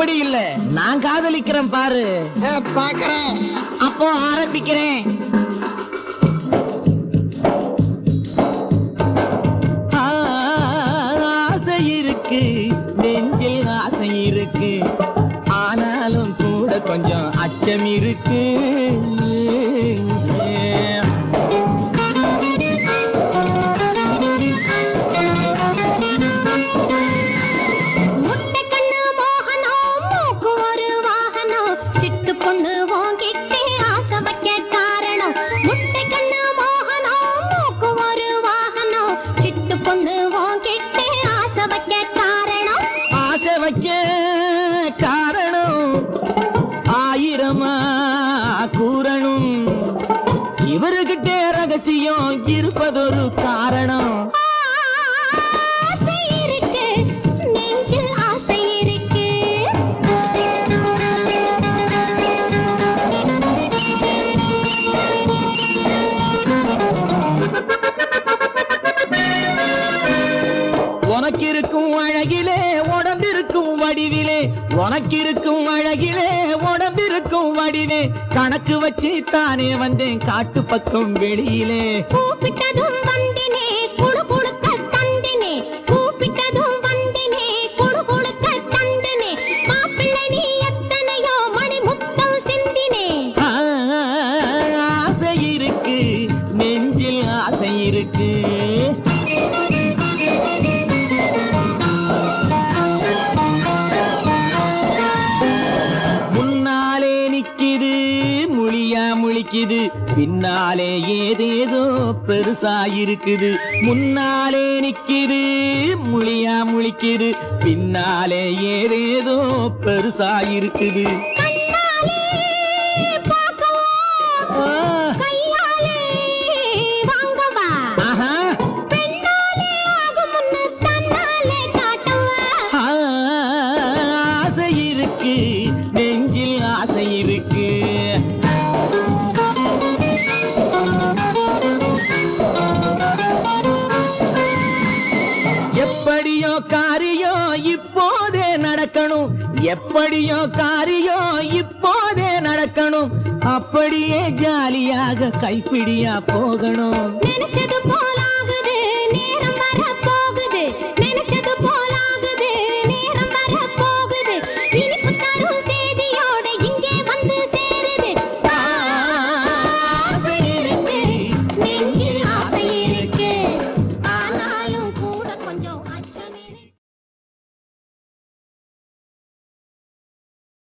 அப்படி இல்ல. நான் காதலிக்கிறேன் பாரு. பாக்குறேன். அப்போ ஆரம்பிக்கிறேன். ஆசை இருக்கு. நெஞ்சில் ஆசை இருக்கு. ஆனாலும் கூட கொஞ்சம் அச்சம் இருக்கு. பொண்ணு வாங்கிட்டே ஆசை வைக்க காரணம் முட்டை கண்ணு மோகனம் மூக்கு ஒரு வாகனம் சிட்டு பொண்ணு வாங்கிட்டே ஆசை வைக்க காரணம் ஆசை வைக்க காரணம் ஆயிரமா கூறணும் இவருகிட்டே ரகசியம் இருப்பதொரு காரணம் ஆசை உனக்கு இருக்கும் அழகிலே உடம்பிருக்கும் வடிவிலே. உனக்கு இருக்கும் அழகிலே உடம்பிருக்கும் வடிவே கணக்கு வச்சு தானே வந்தேன் காட்டு பக்கம் வெளியிலே. கூப்பிட்டதும் வந்தினே குடு குடுக்க தந்தினே. கூப்பிட்டதும் வந்தினே குடு குடுக்க தந்தினே. மாப்பிள்ளை நீ எத்தனையோ மணி முத்தம் சிந்தினே. ஆ, ஆசை இருக்கு நெஞ்சில் ஆசை இருக்கு. முழிக்குது பின்னாலே ஏதேதோ பெருசா இருக்குது முன்னாலே நிக்கிது முழியா முழிக்குது. பின்னாலே ஏதேதோ பெருசா இருக்குது இருக்கு. நெஞ்சில் ஆசை இருக்கு. நடக்கணும். எப்படியோ காரியோ இப்போதே நடக்கணும். அப்படியே ஜாலியாக கைப்பிடியா போகணும். நினைச்சது போ